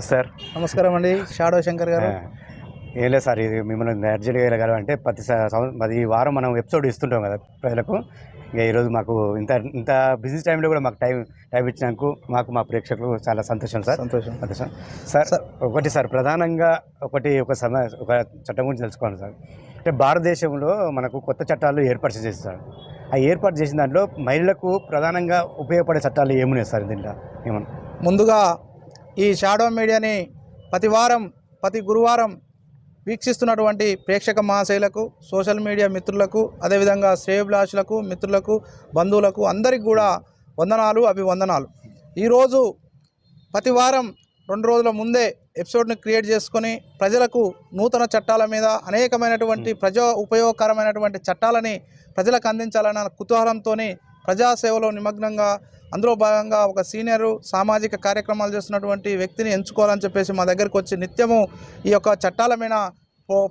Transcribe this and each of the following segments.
నమస్తే సార్. నమస్కారం అండి. షాడో శంకర్ గారు. ఏం లేదు సార్ ఇది మిమ్మల్ని అర్జెంట్గా ప్రతి స- సంవ- ప్రతి వారం మనం ఎపిసోడ్ ఇస్తుంటాం కదా ప్రజలకు. ఇక ఈరోజు మాకు ఇంత ఇంత బిజీ టైంలో కూడా మాకు టైం టైం ఇచ్చినందుకు మాకు మా ప్రేక్షకులు చాలా సంతోషం సార్. సంతోషం. సంతోషం సార్. సార్. ఒకటి సార్ ప్రధానంగా ఒకటి ఒక సమ ఒక చట్టం గురించి తెలుసుకోవాలి సార్. అంటే భారతదేశంలో మనకు కొత్త చట్టాలు ఏర్పాటు చేస్తారు ఆ ఏర్పాటు చేసిన దాంట్లో మహిళలకు ప్రధానంగా ఉపయోగపడే చట్టాలు ఏమున్నాయి సార్ దీంట్లో? ఏమన్నా? ముందుగా ఈ షాడో మీడియాని ప్రతి వారం ప్రతి గురువారం వీక్షిస్తున్నటువంటి ప్రేక్షక మహాశైలకు సోషల్ మీడియా మిత్రులకు అదేవిధంగా శ్రేయభిలాషులకు మిత్రులకు బంధువులకు అందరికి కూడా వందనాలు అభివందనాలు. ఈరోజు ప్రతి వారం రెండు రోజుల ముందే ఎపిసోడ్ని క్రియేట్ చేసుకొని ప్రజలకు నూతన చట్టాల మీద అనేకమైనటువంటి ప్రజా ఉపయోగకరమైనటువంటి చట్టాలని ప్రజలకు అందించాలన్న కుతూహలంతో ప్రజాసేవలో నిమగ్నంగా అందులో భాగంగా ఒక సీనియరు సామాజిక కార్యక్రమాలు చేస్తున్నటువంటి వ్యక్తిని ఎంచుకోవాలని చెప్పేసి మా దగ్గరికి వచ్చి నిత్యము ఈ యొక్క చట్టాల మీద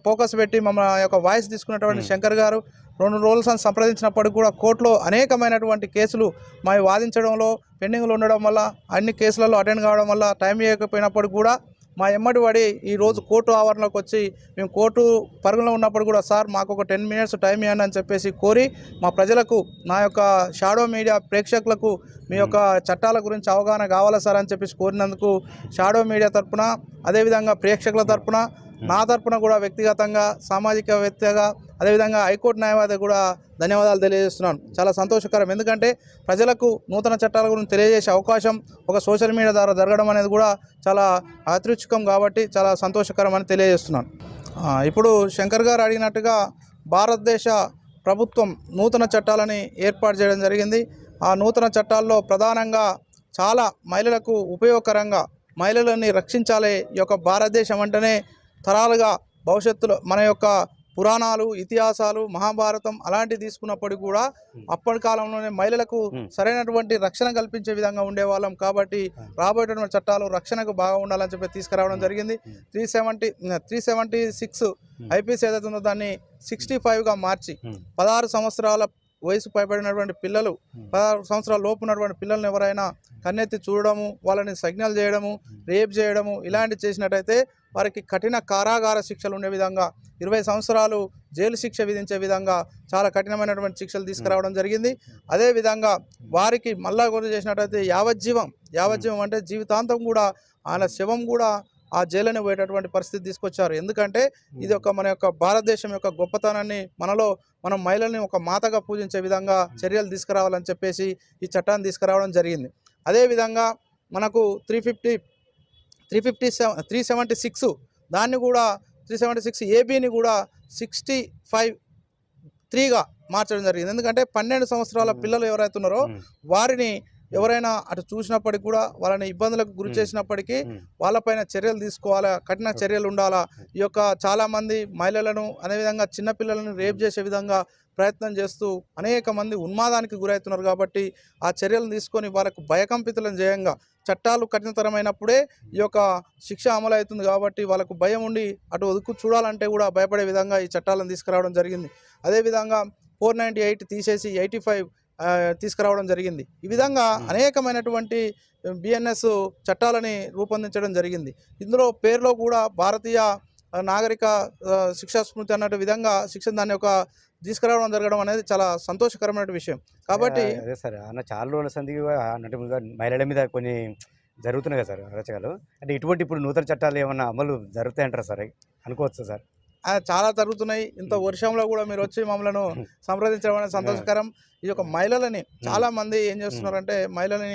ఫోకస్ పెట్టి మమ్మల్ని యొక్క వాయిస్ తీసుకున్నటువంటి. శంకర్ గారు రెండు రోజులు సం- సంప్రదించినప్పటికి కూడా కోర్టులో అనేకమైనటువంటి కేసులు మా వాదించడంలో పెండింగ్లో ఉండడం వల్ల అన్ని కేసులలో అటెండ్ కావడం వల్ల టైం ఇవ్వకపోయినప్పటికి కూడా మా ఎమ్మడి పడి ఈరోజు కోర్టు ఆవరణలోకి వచ్చి మేము కోర్టు పరుగులో ఉన్నప్పుడు కూడా సార్ మాకు ఒక టెన్ మినిట్స్ టైం ఇవ్వండి అని చెప్పేసి కోరి మా ప్రజలకు నా యొక్క షాడో మీడియా ప్రేక్షకులకు మీ యొక్క చట్టాల గురించి అవగాహన కావాలా సార్ అని చెప్పేసి కోరినందుకు షాడో మీడియా తరఫున అదేవిధంగా ప్రేక్షకుల తరఫున నా తరపున కూడా వ్యక్తిగతంగా సామాజికవేత్తగా అదేవిధంగా హైకోర్టు న్యాయవాది కూడా ధన్యవాదాలు తెలియజేస్తున్నాను. చాలా సంతోషకరం. ఎందుకంటే ప్రజలకు నూతన చట్టాల గురించి తెలియజేసే అవకాశం ఒక సోషల్ మీడియా ద్వారా జరగడం అనేది కూడా చాలా అతృచ్ఛికం కాబట్టి చాలా సంతోషకరం అని తెలియజేస్తున్నాను. ఇప్పుడు శంకర్ గారు అడిగినట్టుగా భారతదేశ ప్రభుత్వం నూతన చట్టాలని ఏర్పాటు చేయడం జరిగింది. ఆ నూతన చట్టాల్లో ప్రధానంగా చాలా మహిళలకు ఉపయోగకరంగా మహిళలని రక్షించాలి ఈ యొక్క భారతదేశం అంటేనే తరాలుగా భవిష్యత్తులో మన యొక్క పురాణాలు ఇతిహాసాలు మహాభారతం అలాంటివి తీసుకున్నప్పటికీ కూడా అప్పటి కాలంలోనే మహిళలకు. సరైనటువంటి రక్షణ కల్పించే విధంగా ఉండేవాళ్ళం. కాబట్టి రాబోయేటువంటి చట్టాలు రక్షణకు బాగా ఉండాలని చెప్పి తీసుకురావడం జరిగింది. Three seventy three seventy six I P C ఏదైతే ఉందో దాన్ని సిక్స్టీ ఫైవ్గా మార్చి. పదహారు సంవత్సరాల వయసు పైబడినటువంటి పిల్లలు పదహారు సంవత్సరాల లోపు ఉన్నటువంటి పిల్లల్ని ఎవరైనా కన్నెత్తి చూడడము వాళ్ళని సిగ్నల్ చేయడము రేప్ చేయడము ఇలాంటివి చేసినట్టయితే వారికి కఠిన కారాగార శిక్షలు ఉండే విధంగా ఇరవై సంవత్సరాలు జైలు శిక్ష విధించే విధంగా చాలా కఠినమైనటువంటి శిక్షలు తీసుకురావడం జరిగింది. అదేవిధంగా వారికి మళ్ళా గుర్తు చేసినట్టయితే యావజ్జీవం యావజ్జీవం అంటే జీవితాంతం కూడా ఆయన శవం కూడా ఆ జైలుని పోయేటటువంటి పరిస్థితి తీసుకొచ్చారు. ఎందుకంటే ఇది ఒక మన యొక్క భారతదేశం యొక్క గొప్పతనాన్ని మనలో మనం మహిళల్ని ఒక మాతగా పూజించే విధంగా చర్యలు తీసుకురావాలని చెప్పేసి ఈ చట్టాన్ని తీసుకురావడం జరిగింది. అదేవిధంగా మనకు three fifty three fifty seven three seventy six దాన్ని కూడా త్రీ సెవెంటీ సిక్స్ ఏబీని కూడా సిక్స్టీ ఫైవ్ త్రీగా మార్చడం జరిగింది ఎందుకంటే పన్నెండు సంవత్సరాల. పిల్లలు ఎవరైతే ఉన్నారో. వారిని ఎవరైనా అటు చూసినప్పటికీ కూడా వాళ్ళని ఇబ్బందులకు గురి. చేసినప్పటికీ. వాళ్ళపైన చర్యలు తీసుకోవాలా కఠిన చర్యలు ఉండాలా ఈ యొక్క చాలామంది మహిళలను అదేవిధంగా చిన్నపిల్లలను రేప్ చేసే విధంగా ప్రయత్నం చేస్తూ అనేక మంది ఉన్మాదానికి గురవుతున్నారు కాబట్టి ఆ చర్యలను తీసుకొని వాళ్ళకు భయకంపితులను చేయంగా. చట్టాలు కఠినతరమైనప్పుడే ఈ యొక్క శిక్ష అమలు అవుతుంది కాబట్టి వాళ్ళకు భయం ఉండి అటు ఒదుకు చూడాలంటే కూడా భయపడే విధంగా ఈ చట్టాలను తీసుకురావడం జరిగింది. అదేవిధంగా ఫోర్ నైంటీ ఎయిట్ తీసేసి ఎయిటీ ఫైవ్ తీసుకురావడం జరిగింది. ఈ విధంగా అనేకమైనటువంటి బిఎన్ఎస్ చట్టాలని రూపొందించడం జరిగింది. ఇందులో పేరులో కూడా భారతీయ నాగరిక శిక్షా స్మృతి అన్నట్టు విధంగా శిక్ష దాని యొక్క తీసుకురావడం జరగడం అనేది చాలా సంతోషకరమైన విషయం. కాబట్టి అదే సార్. అన్న చాలా రోజుల సందికి అన్నట్టు మహిళల మీద కొన్ని జరుగుతున్నాయి కదా సార్ అరచకాలు. అంటే ఇటువంటి ఇప్పుడు నూతన చట్టాలు ఏమన్నా అమలు జరుగుతాయంటారా సార్? అనుకోవచ్చు సార్? చాలా జరుగుతున్నాయి. ఇంత వర్షంలో కూడా మీరు వచ్చి మమ్మల్ని సంప్రదించడం అనేది సంతోషకరం. ఈ యొక్క మహిళలని చాలా మంది ఏం చేస్తున్నారంటే మహిళలని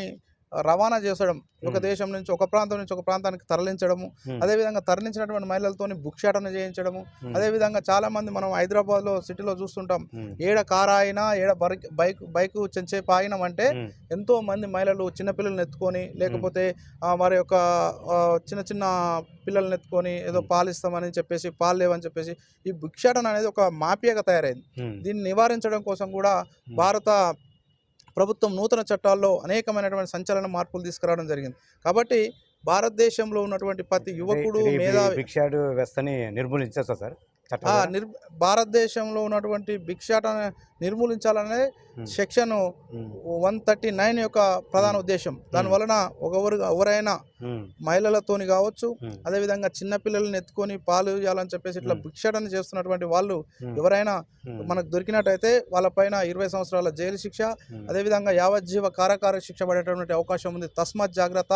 రవాణా చేసడం ఒక. దేశం నుంచి ఒక ప్రాంతం నుంచి ఒక ప్రాంతానికి తరలించడము. అదేవిధంగా తరలించినటువంటి మహిళలతోని భిక్షాటన చేయించడము. అదేవిధంగా చాలా మంది మనం హైదరాబాద్లో సిటీలో చూస్తుంటాం. ఏడ కార్ ఆగినా ఏడ బైక్ బైక్ చెంచేపు ఆగినామంటే మ్మ్. ఎంతో మంది మహిళలు చిన్నపిల్లల్ని ఎత్తుకొని లేకపోతే వారి యొక్క చిన్న చిన్న పిల్లల్ని ఎత్తుకొని ఏదో పాలు ఇస్తామని చెప్పేసి పాలు లేవని చెప్పేసి ఈ భిక్షాటన అనేది ఒక మాఫియాగా తయారైంది. దీన్ని నివారించడం కోసం కూడా భారత ప్రభుత్వం నూతన చట్టాల్లో అనేకమైనటువంటి సంచలన మార్పులు తీసుకురావడం జరిగింది. కాబట్టి భారతదేశంలో ఉన్నటువంటి ప్రతి యువకుడు మేధావి భిక్షాడు వ్యవస్థని నిర్మూలించేస్తా సార్ భారతదేశంలో ఉన్నటువంటి భిక్షాటన నిర్మూలించాలనే సెక్షన్ వన్ థర్టీ నైన్ యొక్క ప్రధాన ఉద్దేశం. దాని వలన ఒకరు ఎవరైనా మహిళలతోని కావచ్చు అదేవిధంగా చిన్న పిల్లల్ని ఎత్తుకొని పాలు ఇవ్వాలని చెప్పేసి ఇట్లా. భిక్షాటన చేస్తున్నటువంటి వాళ్ళు ఎవరైనా మనకు దొరికినట్టయితే వాళ్ళపైన ఇరవై సంవత్సరాల జైలు శిక్ష అదేవిధంగా యావజ్జీవ కారాకార శిక్ష పడేటటువంటి అవకాశం ఉంది. తస్మాత్ జాగ్రత్త.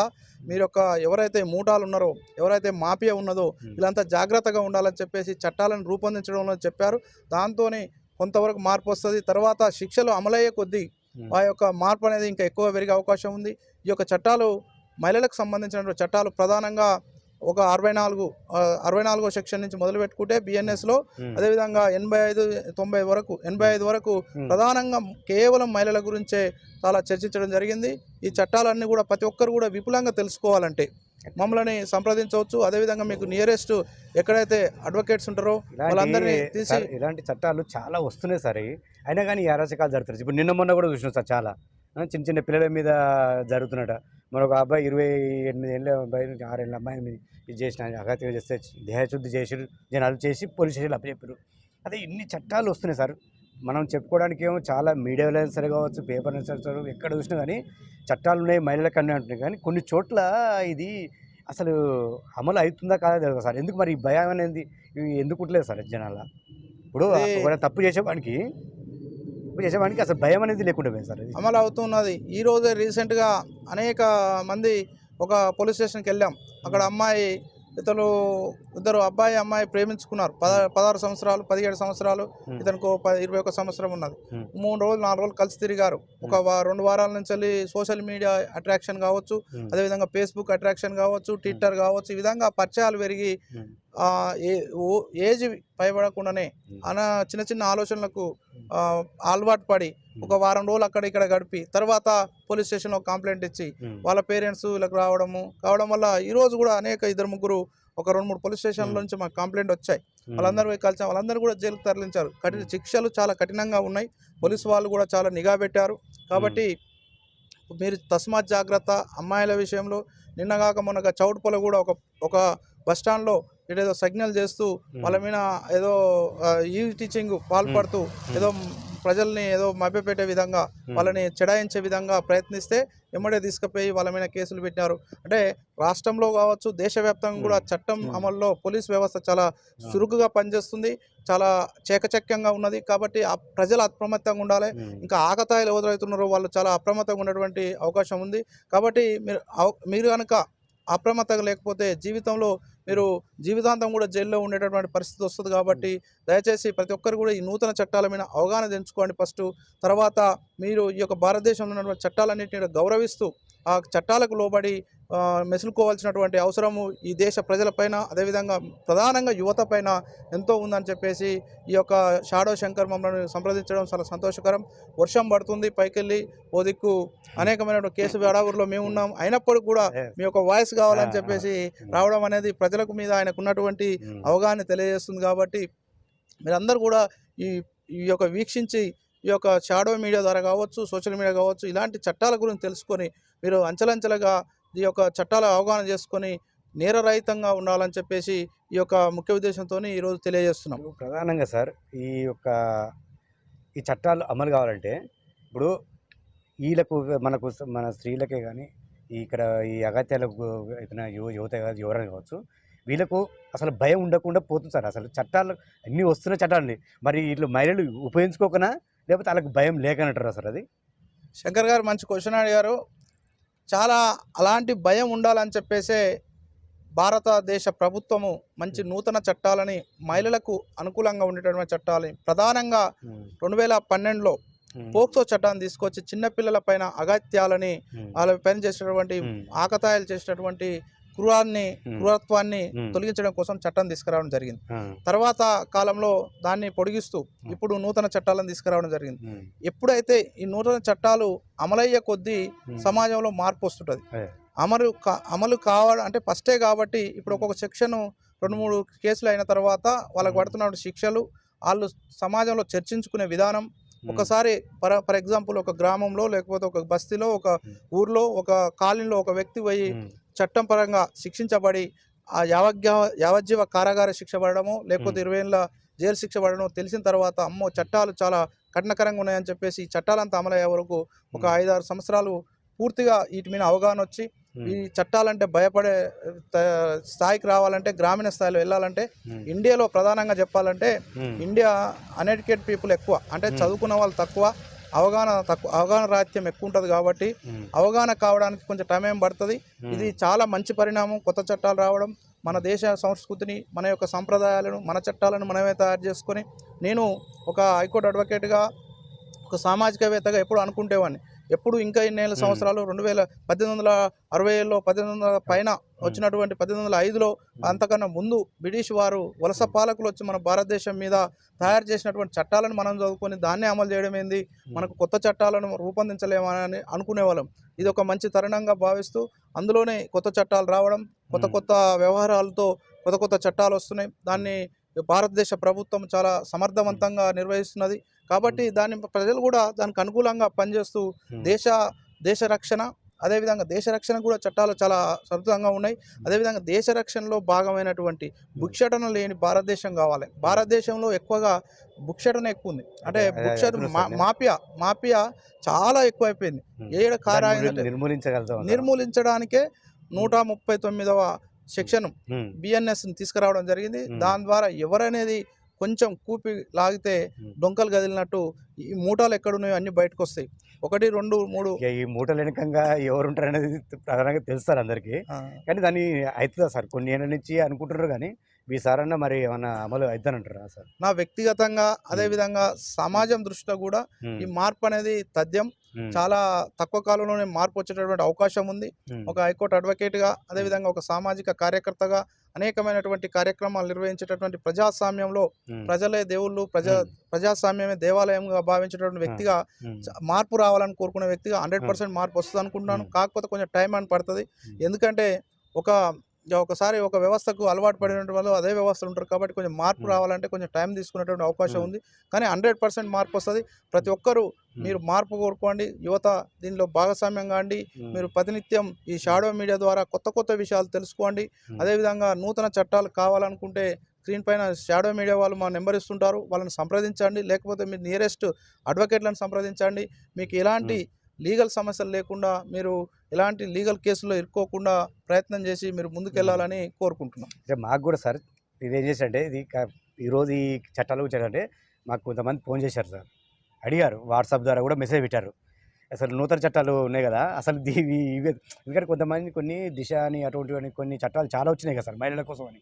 మీరు యొక్క ఎవరైతే మూటాలు ఉన్నారో ఎవరైతే మాఫియా ఉన్నదో. వీళ్ళంతా జాగ్రత్తగా ఉండాలని చెప్పేసి చట్టాలను రూపొందించడంలో చెప్పారు. దాంతోనే కొంతవరకు మార్పు వస్తుంది. తర్వాత శిక్షలు అమలయ్యే కొద్దీ ఆ యొక్క మార్పు అనేది ఇంకా ఎక్కువ పెరిగే అవకాశం ఉంది. ఈ యొక్క చట్టాలు మహిళలకు సంబంధించినటువంటి చట్టాలు ప్రధానంగా ఒక అరవై నాలుగు అరవై నాలుగో సెక్షన్ నుంచి మొదలు పెట్టుకుంటే బిఎన్ఎస్లో ఉమ్, అదేవిధంగా ఎనభై ఐదు తొంభై వరకు ఎనభై ఐదు వరకు ప్రధానంగా కేవలం మహిళల గురించే చాలా చర్చించడం జరిగింది. ఈ చట్టాలన్నీ కూడా ప్రతి ఒక్కరు కూడా విపులంగా తెలుసుకోవాలంటే మమ్మల్ని సంప్రదించవచ్చు. అదేవిధంగా మీకు నియరెస్ట్ ఎక్కడైతే అడ్వకేట్స్ ఉంటారో వాళ్ళందరినీ తీసి ఇలాంటి చట్టాలు చాలా వస్తున్నాయి సార్. అయినా కానీ ఈ అరాచకాలు జరుగుతారు ఇప్పుడు నిన్న మొన్న కూడా చూసినాం సార్ చాలా. చిన్న చిన్న పిల్లల మీద జరుగుతున్నట. మరొక అబ్బాయి ఇరవై ఎనిమిది ఏళ్ళ అబ్బాయి ఆరేళ్ళ అమ్మాయి ఇది చేసిన అగత్యం చేస్తే దేహశుద్ధి చేసి జనాలు చేసి పోలీస్ స్టేషన్లో అప్పచెప్పారు అదే ఇన్ని చట్టాలు వస్తున్నాయి సార్. మనం చెప్పుకోవడానికి ఏమో చాలా మీడియాలో సరే కావచ్చు పేపర్ సరే సరే ఎక్కడ చూసినా కానీ చట్టాలు ఉన్నాయి మహిళలకు అన్నీ అంటున్నాయి. కానీ కొన్ని చోట్ల ఇది అసలు అమలు అవుతుందా కాదా తెలియదు సార్. ఎందుకు మరి ఈ భయం అనేది? ఎందుకు ఉండలేదు సార్ జనాల? ఇప్పుడు తప్పు చేసేవానికి చేసేవానికి అసలు భయం అనేది లేకుండా పోయింది సార్ అమలు అవుతున్నది ఈ రోజే రీసెంట్గా అనేక మంది ఒక పోలీస్ స్టేషన్కి వెళ్ళాం. అక్కడ అమ్మాయి ఇతను ఇద్దరు అబ్బాయి అమ్మాయి ప్రేమించుకున్నారు. పద పదహారు సంవత్సరాలు పదిహేడు సంవత్సరాలు. ఇతనికి ఇరవై ఒక సంవత్సరం ఉన్నది. మూడు రోజులు నాలుగు రోజులు కలిసి తిరిగారు. ఒక వా- రెండు వారాల నుంచి వెళ్ళి సోషల్ మీడియా అట్రాక్షన్ కావచ్చు అదేవిధంగా ఫేస్బుక్ అట్రాక్షన్ కావచ్చు ట్విట్టర్ కావచ్చు ఈ విధంగా పరిచయాలు పెరిగి ఏజ్ ఉమ్, అన చిన్న చిన్న ఆలోచనలకు అలవాటు పడి ఒక వారం రోజులు అక్కడ ఇక్కడ గడిపి తర్వాత పోలీస్ స్టేషన్లో కంప్లైంట్ ఇచ్చి ఉమ్, వాళ్ళ పేరెంట్స్ వీళ్ళకి రావడము కావడం వల్ల ఈ రోజు కూడా అనేక ఇద్దరు ముగ్గురు ఒక రెండు మూడు పోలీస్ స్టేషన్ల Hmm. నుంచి మాకు కంప్లైంట్ వచ్చాయి. ఉమ్, వాళ్ళందరూ పోయి కలిసాం. వాళ్ళందరూ కూడా జైలుకు తరలించారు. కఠిన Hmm. శిక్షలు చాలా కఠినంగా ఉన్నాయి. పోలీసు వాళ్ళు కూడా చాలా నిఘా పెట్టారు. కాబట్టి మీరు తస్మాత్ జాగ్రత్త. అమ్మాయిల విషయంలో నిన్నగాక మొన్నగా చౌటుపల కూడా ఒక ఒక బస్ స్టాండ్లో ఏదో సిగ్నల్ చేస్తూ వాళ్ళ మీద ఏదో ఈ టీచింగ్ పాల్పడుతూ ఏదో ప్రజల్ని ఏదో మభ్యపెట్టే విధంగా వాళ్ళని చెడాయించే విధంగా ప్రయత్నిస్తే ఎమ్మడే తీసుకుపోయి వాళ్ళ మీద కేసులు పెట్టినారు. అంటే రాష్ట్రంలో కావచ్చు దేశవ్యాప్తంగా కూడా. చట్టం. అమల్లో పోలీస్ వ్యవస్థ చాలా చురుకుగా పనిచేస్తుంది చాలా చేకచక్యంగా ఉన్నది. కాబట్టి ఆ ప్రజలు అప్రమత్తంగా ఉండాలి. ఇంకా ఆకతాయిలు ఎవరైతున్నారో వాళ్ళు చాలా అప్రమత్తంగా ఉన్నటువంటి అవకాశం ఉంది. కాబట్టి మీరు మీరు కనుక అప్రమత్తంగా లేకపోతే జీవితంలో మీరు జీవితాంతం కూడా జైల్లో ఉండేటటువంటి పరిస్థితి వస్తుంది కాబట్టి దయచేసి ప్రతి ఒక్కరు కూడా ఈ నూతన చట్టాల మీద అవగాహన తెంచుకోండి ఫస్ట్. తర్వాత మీరు ఈ యొక్క భారతదేశంలో ఉన్నటువంటి చట్టాలన్నింటినీ గౌరవిస్తూ ఆ చట్టాలకు లోబడి మెసులుకోవాల్సినటువంటి అవసరము ఈ దేశ ప్రజలపైన అదేవిధంగా ప్రధానంగా యువత పైన ఎంతో ఉందని చెప్పేసి ఈ యొక్క షాడో శంకర్ మమ్మల్ని సంప్రదించడం చాలా సంతోషకరం. వర్షం పడుతుంది పైకెళ్ళి ఓ దిక్కు అనేకమైన కేసు హడావురిలో మేము ఉన్నాం. అయినప్పటికీ కూడా. మీ యొక్క వాయిస్ కావాలని చెప్పేసి రావడం అనేది ప్రజలకు మీద ఆయనకు ఉన్నటువంటి ఉమ్, అవగాహన తెలియజేస్తుంది కాబట్టి మీరందరూ కూడా ఈ ఈ యొక్క వీక్షించి ఈ యొక్క షాడో మీడియా ద్వారా కావచ్చు సోషల్ మీడియా కావచ్చు ఇలాంటి చట్టాల గురించి తెలుసుకొని మీరు అంచెలంచెలుగా ఈ యొక్క చట్టాల అవగాహన చేసుకొని నేరరహితంగా ఉండాలని చెప్పేసి ఈ యొక్క ముఖ్య ఉద్దేశంతో ఈరోజు తెలియజేస్తున్నాం. ప్రధానంగా సార్ ఈ యొక్క ఈ చట్టాలు అమలు కావాలంటే ఇప్పుడు వీళ్ళకు మనకు మన స్త్రీలకే కానీ ఇక్కడ ఈ అగత్యాలకు అవుతున్న యువ యువత కాదు ఎవరైనా కావచ్చు వీళ్ళకు అసలు భయం ఉండకుండా పోతుంది సార్. అసలు చట్టాలు అన్నీ వస్తున్న చట్టాలని మరి వీళ్ళు మహిళలు ఉపయోగించుకోకనా లేకపోతే వాళ్ళకి భయం లేకనంటారా సార్ అది? శంకర్ గారు మంచి క్వశ్చన్ అడిగారు. చాలా అలాంటి భయం ఉండాలని చెప్పేసే భారతదేశ ప్రభుత్వము మంచి నూతన చట్టాలని మహిళలకు అనుకూలంగా ఉండేటటువంటి చట్టాలని ప్రధానంగా రెండు వేల పన్నెండులో పోక్సో చట్టాన్ని తీసుకొచ్చి చిన్నపిల్లల పైన అగత్యాలని వాళ్ళ పైన చేసినటువంటి ఆకతాయిలు చేసినటువంటి క్రూరాన్ని క్రూరత్వాన్ని. తొలగించడం కోసం చట్టం తీసుకురావడం జరిగింది. తర్వాత కాలంలో దాన్ని పొడిగిస్తూ ఇప్పుడు నూతన చట్టాలను తీసుకురావడం జరిగింది. ఎప్పుడైతే ఈ నూతన చట్టాలు అమలయ్యే కొద్దీ సమాజంలో మార్పు వస్తుంటుంది. అమలు కా- అమలు కావడం అంటే ఫస్టే కాబట్టి ఇప్పుడు ఒక్కొక్క సెక్షన్ రెండు మూడు కేసులు అయిన తర్వాత వాళ్ళకి. పడుతున్న శిక్షలు వాళ్ళు సమాజంలో చర్చించుకునే విధానం ఒకసారి ఫర్ ఫర్ ఎగ్జాంపుల్ ఒక గ్రామంలో లేకపోతే ఒక బస్తీలో ఒక. ఊర్లో ఒక కాలనీలో ఒక వ్యక్తి పోయి చట్టం పరంగా శిక్షించబడి ఆ యావజ్ఞ యావజ్జీవ కారాగార శిక్ష పడడము లేకపోతే. ఇరవై ఏళ్ళ జైలు శిక్ష పడడం తెలిసిన తర్వాత అమ్మో చట్టాలు చాలా కఠినకరంగా ఉన్నాయని చెప్పేసి ఈ చట్టాలంతా అమలయ్యే వరకు ఒక ఐదారు సంవత్సరాలు పూర్తిగా వీటి మీద అవగాహన వచ్చి ఈ చట్టాలంటే భయపడే స్థాయికి రావాలంటే గ్రామీణ స్థాయిలో వెళ్ళాలంటే ఇండియాలో ప్రధానంగా చెప్పాలంటే ఇండియా అన్ఎడ్యుకేట్ పీపుల్ ఎక్కువ. అంటే చదువుకున్న వాళ్ళు తక్కువ అవగాహన తక్కువ అవగాహన రాహిత్యం ఎక్కువ ఉంటుంది కాబట్టి అవగాహన కావడానికి కొంచెం టైం పడుతుంది. ఇది చాలా మంచి పరిణామం. కొత్త చట్టాలు రావడం మన దేశ సంస్కృతిని మన యొక్క సంప్రదాయాలను మన చట్టాలను మనమే తయారు చేసుకొని నేను ఒక హైకోర్టు అడ్వకేట్గా ఒక సామాజికవేత్తగా ఎప్పుడు అనుకుంటేవాడిని ఎప్పుడు ఇంకా ఇన్నేళ్ళ Hmm. సంవత్సరాలు రెండు వేల పద్దెనిమిది వందల అరవై ఏళ్ళలో పద్దెనిమిది వందల పైన వచ్చినటువంటి పద్దెనిమిది వందల ఐదులో అంతకన్నా ముందు బ్రిటిష్ వారు వలస పాలకులు వచ్చి మన భారతదేశం మీద తయారు చేసినటువంటి చట్టాలను మనం చదువుకొని దాన్నే అమలు చేయడం ఏంది? మనకు కొత్త చట్టాలను రూపొందించలేమని అనుకునేవాళ్ళం. ఇది ఒక మంచి తరుణంగా భావిస్తూ అందులోనే కొత్త చట్టాలు రావడం కొత్త. కొత్త వ్యవహారాలతో కొత్త కొత్త చట్టాలు వస్తున్నాయి. దాన్ని భారతదేశ ప్రభుత్వం చాలా సమర్థవంతంగా నిర్వహిస్తున్నది. కాబట్టి దాన్ని ప్రజలు కూడా దానికి అనుకూలంగా పనిచేస్తూ దేశ దేశ రక్షణ అదేవిధంగా దేశ రక్షణ కూడా చట్టాలు చాలా సొంతంగా ఉన్నాయి. అదేవిధంగా దేశ రక్షణలో భాగమైనటువంటి భుక్షటన లేని భారతదేశం కావాలి. భారతదేశంలో ఎక్కువగా భుక్షటన ఎక్కువ ఉంది అంటే సార్. మాఫియా మాఫియా చాలా ఎక్కువైపోయింది. ఏడ నిర్మూలించగలుగుతాం నిర్మూలించడానికే నూట ముప్పై తొమ్మిదవ సెక్షన్ బిఎన్ఎస్ని తీసుకురావడం జరిగింది. దాని ద్వారా ఎవరనేది కొంచెం కూపి లాగితే. డొంకలు కదిలినట్టు ఈ మూటాలు ఎక్కడున్నాయో అన్ని బయటకు వస్తాయి ఒకటి రెండు మూడు ఈ మూటలు వెనకంగా ఎవరు ఉంటారు అనేది ప్రధానంగా తెలుస్తారు అందరికీ. కానీ దాన్ని అవుతుందా సార్? కొన్ని ఏళ్ళ నుంచి అనుకుంటున్నారు కానీ మీ సార్ అన్న మరి ఏమన్నా అమలు అవుతానంటారా సార్? నా వ్యక్తిగతంగా అదేవిధంగా సమాజం దృష్టిలో కూడా ఈ మార్పు అనేది తథ్యం. చాలా తక్కువ కాలంలోనే మార్పు వచ్చేటటువంటి అవకాశం ఉంది. ఒక హైకోర్టు అడ్వకేట్గా అదేవిధంగా ఒక సామాజిక కార్యకర్తగా అనేకమైనటువంటి కార్యక్రమాలు నిర్వహించేటటువంటి ప్రజాస్వామ్యంలో ప్రజలే దేవుళ్ళు ప్రజా ప్రజాస్వామ్యమే దేవాలయంగా భావించేటటువంటి వ్యక్తిగా మార్పు రావాలని కోరుకునే వ్యక్తిగా హండ్రెడ్ పర్సెంట్ మార్పు వస్తుంది అనుకుంటున్నాను. కాకపోతే కొంచెం టైం అని పడుతుంది. ఎందుకంటే ఒక ఒకసారి ఒక వ్యవస్థకు అలవాటు పడినటువంటి వాళ్ళు అదే వ్యవస్థలు ఉంటారు కాబట్టి కొంచెం మార్పు. రావాలంటే కొంచెం టైం తీసుకునేటువంటి అవకాశం. ఉంది. కానీ హండ్రెడ్ పర్సెంట్ మార్పు వస్తుంది. ప్రతి ఒక్కరూ మీరు మార్పు కోరుకోండి. యువత దీనిలో భాగస్వామ్యం కాండి మీరు ప్రతినిత్యం ఈ షాడో మీడియా ద్వారా కొత్త కొత్త విషయాలు తెలుసుకోండి. అదేవిధంగా నూతన చట్టాలు కావాలనుకుంటే స్క్రీన్ పైన షాడో మీడియా వాళ్ళు మా నెంబర్ ఇస్తుంటారు. వాళ్ళని సంప్రదించండి. లేకపోతే మీ నియరెస్ట్ అడ్వకేట్లను సంప్రదించండి. మీకు ఎలాంటి లీగల్ సమస్యలు లేకుండా మీరు ఎలాంటి లీగల్ కేసుల్లో ఇరుక్కోకుండా ప్రయత్నం చేసి మీరు ముందుకెళ్ళాలని కోరుకుంటున్నాం. అంటే మాకు కూడా సార్ ఇది ఏం చేశారంటే ఇది ఈరోజు ఈ చట్టాలు వచ్చారంటే మాకు కొంతమంది ఫోన్ చేశారు సార్. అడిగారు వాట్సాప్ ద్వారా కూడా మెసేజ్ పెట్టారు. అసలు నూతన చట్టాలు ఉన్నాయి కదా అసలు దీ- ఇవి ఎందుకంటే కొంతమంది కొన్ని దిశ అని అటువంటివి కొన్ని చట్టాలు చాలా వచ్చినాయి కదా సార్ మహిళల కోసం అని.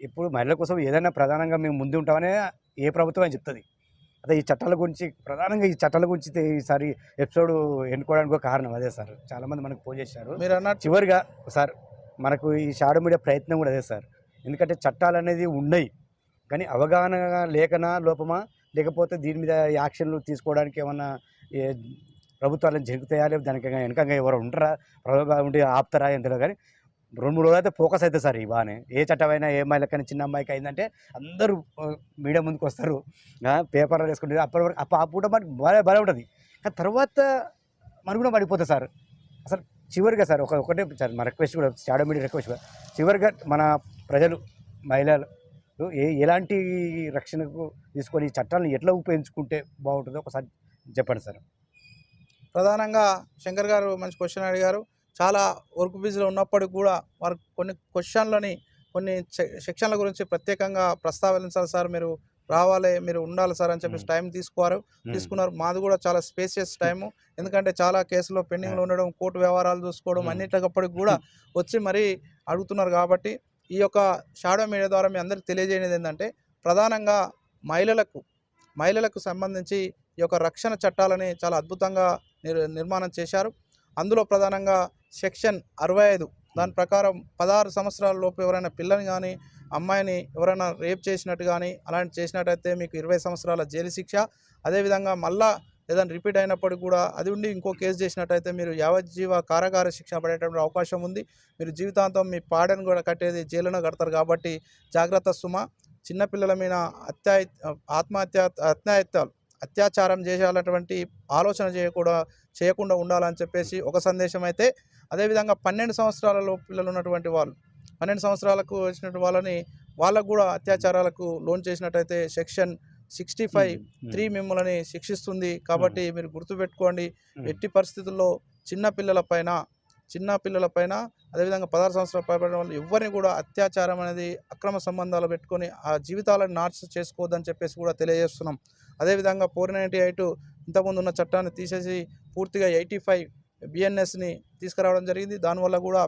ఇప్పుడు మహిళల కోసం ఏదైనా ప్రధానంగా మేము ముందు ఉంటామనే ఏ ప్రభుత్వం అని చెప్తుంది. అదే ఈ చట్టాల గురించి ప్రధానంగా ఈ చట్టాల గురించి ఈసారి ఎపిసోడ్ ఎన్నుకోవడానికి ఒక కారణం అదే సార్. చాలామంది మనకు ఫోన్ చేశారు. మీరు అన్నట్టు చివరిగా సార్ మనకు ఈ షాడో మీడియా ప్రయత్నం కూడా అదే సార్. ఎందుకంటే చట్టాలు అనేది ఉన్నాయి. కానీ అవగాహన లేకనా లోపమా? లేకపోతే దీని మీద యాక్షన్లు తీసుకోవడానికి ఏమన్నా ఏ ప్రభుత్వాలను జరుగుతాయా? లేదా దానికి వెనకంగా ఎవరు ఉంటారా? ప్రభుత్వం ఉండి ఆపుతారా? తెలియదు కానీ రెండు మూడు రోజులు అయితే ఫోకస్ అవుతుంది సార్ ఈ బాగానే ఏ చట్టమైనా ఏ అమ్మాయిలకైనా చిన్న అమ్మాయికి అయిందంటే అందరూ మీడియా ముందుకు వస్తారు. పేపర్లు వేసుకుంటారు అప్పటి వరకు అప్పుడు ఆ పూట మనకి భలే భలే ఉంటుంది. కానీ తర్వాత మనం కూడా పడిపోతుంది సార్. అసలు చివరిగా సార్ ఒక ఒకటే సార్ మా రిక్వెస్ట్ కూడా షాడో మీడియా రిక్వెస్ట్ కూడా. చివరిగా మన ప్రజలు మహిళలు ఏ ఎలాంటి రక్షణకు తీసుకొని ఈ చట్టాలను ఎట్లా ఉపయోగించుకుంటే బాగుంటుందో ఒకసారి చెప్పండి సార్. ప్రధానంగా శంకర్ గారు మంచి క్వశ్చన్ అడిగారు. చాలా వర్క్ బిజీలో ఉన్నప్పటికీ కూడా వారు కొన్ని క్వశ్చన్లని కొన్ని సెక్షన్ల గురించి ప్రత్యేకంగా ప్రస్తావించాలి సార్. మీరు రావాలి మీరు ఉండాలి సార్ అని చెప్పేసి. టైం తీసుకోవారు. తీసుకున్నారు. మాది కూడా చాలా స్పేసియస్ టైము. ఎందుకంటే చాలా కేసులో పెండింగ్లో ఉండడం కోర్టు వ్యవహారాలు చూసుకోవడం. అన్నిటికప్పటికి కూడా వచ్చి మరీ అడుగుతున్నారు కాబట్టి ఈ యొక్క షాడో మీడియా ద్వారా మీ అందరికి తెలియజేయనిది ఏంటంటే ప్రధానంగా మహిళలకు మహిళలకు సంబంధించి ఈ యొక్క రక్షణ చట్టాలని చాలా అద్భుతంగా నిర్ నిర్మాణం చేశారు. అందులో ప్రధానంగా సెక్షన్ అరవై ఐదు. దాని ప్రకారం పదహారు సంవత్సరాల లోపు ఎవరైనా పిల్లని కానీ అమ్మాయిని ఎవరైనా రేప్ చేసినట్టు కానీ అలాంటి చేసినట్టయితే మీకు ఇరవై సంవత్సరాల జైలు శిక్ష. అదేవిధంగా మళ్ళా ఏదైనా రిపీట్ అయినప్పటికీ కూడా అది ఉండి ఇంకో కేసు చేసినట్టయితే మీరు యావజ్జీవ కారాగార శిక్ష పడేటువంటి అవకాశం ఉంది. మీరు జీవితాంతం మీ పాడను కూడా కట్టేది జైలును కడతారు కాబట్టి జాగ్రత్త సుమ. చిన్నపిల్లల మీద అత్యా ఆత్మహత్య అత్యాయత్యాలు అత్యాచారం చేయాలన్నటువంటి ఆలోచన చేయకుండా చేయకుండా ఉండాలని చెప్పేసి ఒక సందేశం అయితే అదేవిధంగా పన్నెండు సంవత్సరాలలో పిల్లలు ఉన్నటువంటి వాళ్ళు పన్నెండు సంవత్సరాలకు వచ్చినటువంటి వాళ్ళని వాళ్ళకు కూడా అత్యాచారాలకు లోన్ చేసినట్టయితే సెక్షన్ సిక్స్టీ ఫైవ్ త్రీ మిమ్మల్ని శిక్షిస్తుంది. కాబట్టి మీరు గుర్తుపెట్టుకోండి ఎట్టి పరిస్థితుల్లో చిన్న పిల్లల పైన చిన్న పిల్లల పైన అదేవిధంగా పదహారు సంవత్సరాల పైబడిన వాళ్ళు ఎవరిని కూడా అత్యాచారం అనేది అక్రమ సంబంధాలు పెట్టుకొని ఆ జీవితాలను నాశ చేసుకోవద్దని చెప్పేసి కూడా తెలియజేస్తున్నాం. అదేవిధంగా ఫోర్ నైంటీ ఎయిట్ ఇంతకుముందు ఉన్న చట్టాన్ని తీసేసి పూర్తిగా ఎయిటీ ఫైవ్ బిఎన్ఎస్ని తీసుకురావడం జరిగింది. దానివల్ల కూడా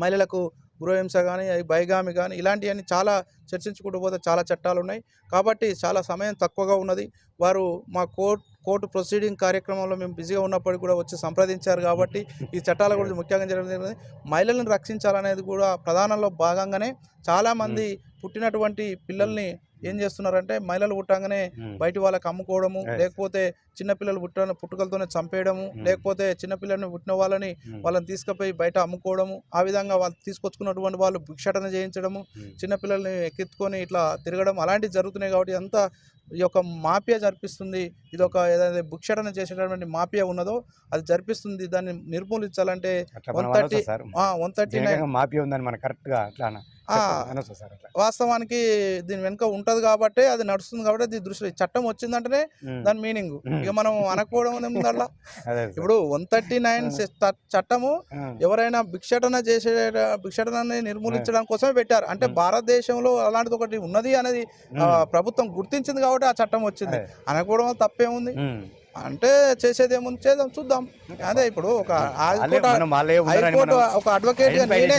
మహిళలకు గృహహింస కానీ బైగామి కానీ ఇలాంటివన్నీ చాలా చర్చించుకుంటూ పోతే చాలా చట్టాలు ఉన్నాయి కాబట్టి చాలా సమయం తక్కువగా ఉన్నది. వారు మా కోర్ట్ కోర్టు ప్రొసీడింగ్ కార్యక్రమంలో మేము బిజీగా ఉన్నప్పటికీ కూడా వచ్చి సంప్రదించారు కాబట్టి ఈ చట్టాల గురించి ముఖ్యంగా జరిగింది. మహిళలను రక్షించాలనేది కూడా ప్రధానంలో భాగంగానే చాలామంది పుట్టినటువంటి పిల్లల్ని ఏం చేస్తున్నారంటే మహిళలు పుట్టంగానే బయట వాళ్ళకి అమ్ముకోవడము. లేకపోతే చిన్నపిల్లలు పుట్టిన పుట్టుకలతోనే చంపేయడము. లేకపోతే చిన్నపిల్లల్ని పుట్టిన వాళ్ళని వాళ్ళని తీసుకుపోయి బయట అమ్ముకోవడము ఆ విధంగా వాళ్ళు తీసుకొచ్చుకున్నటువంటి వాళ్ళు భిక్షాటన చేయించడము చిన్నపిల్లల్ని ఎక్కెత్తుకొని ఇట్లా తిరగడం అలాంటివి జరుగుతున్నాయి కాబట్టి అంతా ఈ యొక్క మాఫియా జరిపిస్తుంది ఇది ఒక ఏదైతే భిక్షాటన చేసేటటువంటి మాఫియా ఉన్నదో అది జరిపిస్తుంది దాన్ని నిర్మూలించాలంటే అట్లా మనం 130 అనొచ్చా సార్. వన్ థర్టీ నైన్ జనకంగా మాఫీ ఉందని మనం కరెక్ట్గా అట్లా వాస్తవానికి దీని వెనుక ఉంటది కాబట్టి అది నడుస్తుంది కాబట్టి అది దృష్టి చట్టం వచ్చిందంటేనే దాని మీనింగ్. ఇక మనం అనకపోవడం. ఇప్పుడు వన్ థర్టీ నైన్ చట్టము ఎవరైనా భిక్షాటన చేసే భిక్షాటనని నిర్మూలించడం కోసమే పెట్టారు. అంటే. భారతదేశంలో అలాంటిది ఒకటి ఉన్నది అనేది ప్రభుత్వం గుర్తించింది కాబట్టి ఆ చట్టం వచ్చింది. అనకపోవడం తప్పేముంది? అంటే చేసేది ఏముంది చేద్దాం చూద్దాం. అదే ఇప్పుడు ఒక హైకోర్టు ఒక అడ్వకేట్గా నేనే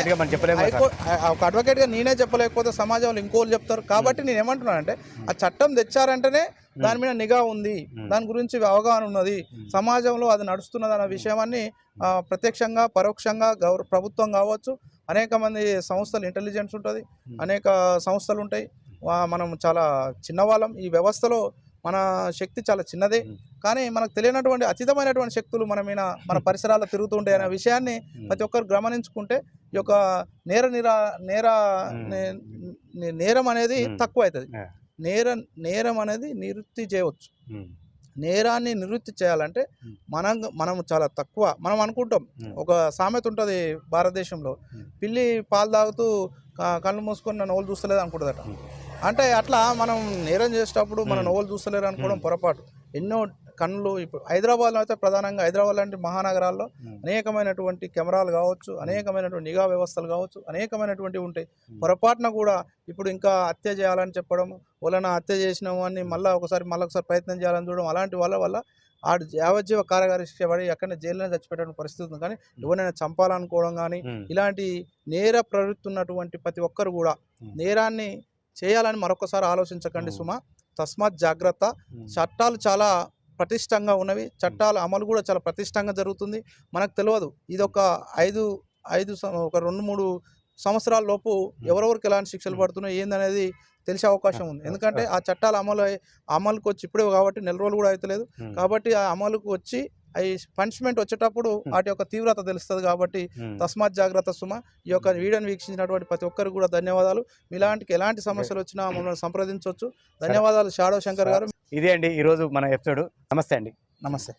ఒక అడ్వకేట్గా నేనే చెప్పలేకపోతే సమాజంలో ఇంకోళ్ళు చెప్తారు. కాబట్టి నేను ఏమంటున్నానంటే ఆ చట్టం తెచ్చారంటేనే దాని మీద నిఘా ఉంది. దాని గురించి అవగాహన ఉన్నది. సమాజంలో అది నడుస్తున్నది అన్న విషయాన్ని ప్రత్యక్షంగా పరోక్షంగా గౌరవ ప్రభుత్వం కావచ్చు అనేక మంది సంస్థలు ఇంటెలిజెన్స్ ఉంటుంది. అనేక సంస్థలు ఉంటాయి. మనం చాలా చిన్నవాళ్ళం. ఈ వ్యవస్థలో మన శక్తి చాలా చిన్నదే. కానీ మనకు తెలియనటువంటి అతీతమైనటువంటి శక్తులు మన మీద మన పరిసరాల్లో తిరుగుతుంటాయి అనే విషయాన్ని ప్రతి ఒక్కరు గమనించుకుంటే ఈ యొక్క నేర నిరా నేర నేరం అనేది. తక్కువ అవుతుంది. నేర నేరం అనేది నివృత్తి చేయవచ్చు నేరాన్ని నివృత్తి చేయాలంటే. మనం మనం చాలా తక్కువ మనం అనుకుంటాం ఒక సామెత ఉంటుంది భారతదేశంలో. పిల్లి పాలు తాగుతూ కళ్ళు మూసుకొని నా నోళ్ళు చూస్తలేదు అనుకుంటుందట. అంటే అట్లా మనం నేరం చేసేటప్పుడు మన. నోళ్ళు చూస్తలేరు అనుకోవడం. పొరపాటు ఎన్నో కళ్ళు ఇప్పుడు హైదరాబాద్లో అయితే ప్రధానంగా హైదరాబాద్ లాంటి మహానగరాల్లో అనేకమైనటువంటి కెమెరాలు కావచ్చు అనేకమైనటువంటి నిఘా వ్యవస్థలు కావచ్చు అనేకమైనటువంటివి ఉంటాయి. పొరపాటున కూడా ఇప్పుడు ఇంకా హత్య చేయాలని చెప్పడం వలన హత్య చేసిన వాడిని మళ్ళీ ఒకసారి మళ్ళీ ఒకసారి ప్రయత్నం చేయాలని చూడడం అలాంటి వాళ్ళ వల్ల ఆడు యావజ్జీవ కారాగార శిక్ష పడి ఎక్కడ జైల్లో చచ్చిపెట్టే పరిస్థితి ఉంది కానీ ఎవరైనా చంపాలనుకోవడం కానీ ఇలాంటి నేర ప్రవృత్తి ఉన్నటువంటి ప్రతి ఒక్కరు కూడా. నేరాన్ని చేయాలని మరొకసారి ఆలోచించకండి. సుమా. తస్మాత్ జాగ్రత్త. చట్టాలు చాలా పటిష్టంగా ఉన్నవి. చట్టాల అమలు కూడా చాలా పటిష్టంగా జరుగుతుంది. మనకు తెలియదు. ఇది ఒక ఐదు ఐదు సం- ఒక రెండు మూడు సంవత్సరాల లోపు ఎవరెవరికి ఎలాంటి శిక్షలు. పడుతున్నాయి ఏందనేది తెలిసే అవకాశం ఉంది. ఎందుకంటే ఆ. చట్టాలు అమలు అమలుకి వచ్చి ఇప్పుడే కాబట్టి నెల రోజులు కూడా అవుతలేదు కాబట్టి ఆ అమలుకు వచ్చి అవి పనిష్మెంట్ వచ్చేటప్పుడు. వాటి యొక్క తీవ్రత తెలుస్తుంది కాబట్టి తస్మాత్ జాగ్రత్త సుమ. ఈ యొక్క వీడియోని వీక్షించినటువంటి ప్రతి ఒక్కరికి కూడా ధన్యవాదాలు. ఇలాంటి ఎలాంటి సమస్యలు వచ్చినా మమ్మల్ని సంప్రదించవచ్చు. ధన్యవాదాలు షాడో శంకర్ గారు. ఇదే అండి ఈరోజు మన ఎపిసోడ్. నమస్తే అండి. నమస్తే.